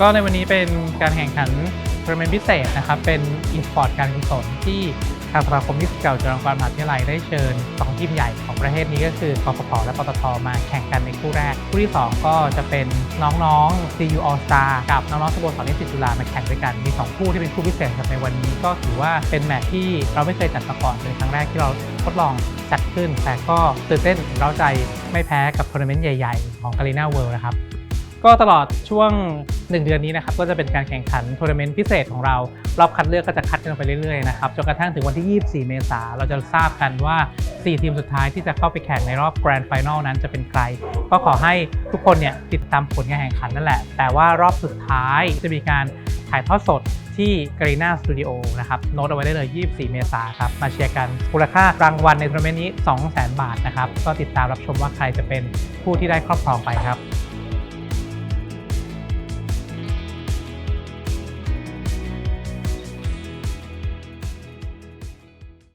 ก็ในวันนี้เป็นการแข่งขันทัวร์นาเมนต์พิเศษนะครับ เป็นอีสปอร์ตการกุศลที่ทางสมาคมนิสเก่าจุฬาลงกรณ์มหาวิทยาลัยได้เชิญ 2 ทีมใหญ่ของประเทศนี้ก็คือกฟผและปตทมาแข่งกันในคู่แรก คู่ที่ 2 ก็จะเป็นน้องๆ CU All Star กับน้องๆสโมสรนิสิตจุฬามาแข่งด้วยกัน มี 2 คู่ที่เป็นคู่พิเศษสำหรับในวันนี้ก็ถือว่าเป็นแมตช์ที่เราไม่เคยจัดมาก่อนเป็นครั้งแรกที่เราทดลองจัดขึ้น แต่ก็ตื่นเต้นเร้าใจไม่แพ้กับทัวร์นาเมนต์ใหญ่ ๆ ของ Arena World นะครับ ก็ตลอดช่วง 1 เดือนนี้นะครับก็จะเป็นการแข่งขันทัวร์นาเมนต์พิเศษของเรา รอบคัดเลือกก็จะคัดกันไปเรื่อยๆนะครับจนกระทั่งถึงวันที่ 24 เมษาเราจะทราบกันว่า 4 ทีมสุดท้ายที่จะเข้าไปแข่งในรอบแกรนด์ไฟนอลนั้นจะเป็นใคร ก็ขอให้ทุกคนเนี่ยติดตามผลการแข่งขันนั่นแหละ แต่ว่ารอบสุดท้ายจะมีการถ่ายทอดสดที่ g r e n a Studio นะครับโน้ตเอาไว้ได้เลย 24 เมษายนครับ มาเชียร์กันมูลค่ารางวัลในทัวร์นาเมนต์นี้ 200,000 บาทนะครับ ก็ติดตามรับชมว่าใครจะเป็นผู้ที่ได้ครอบครองไปครับ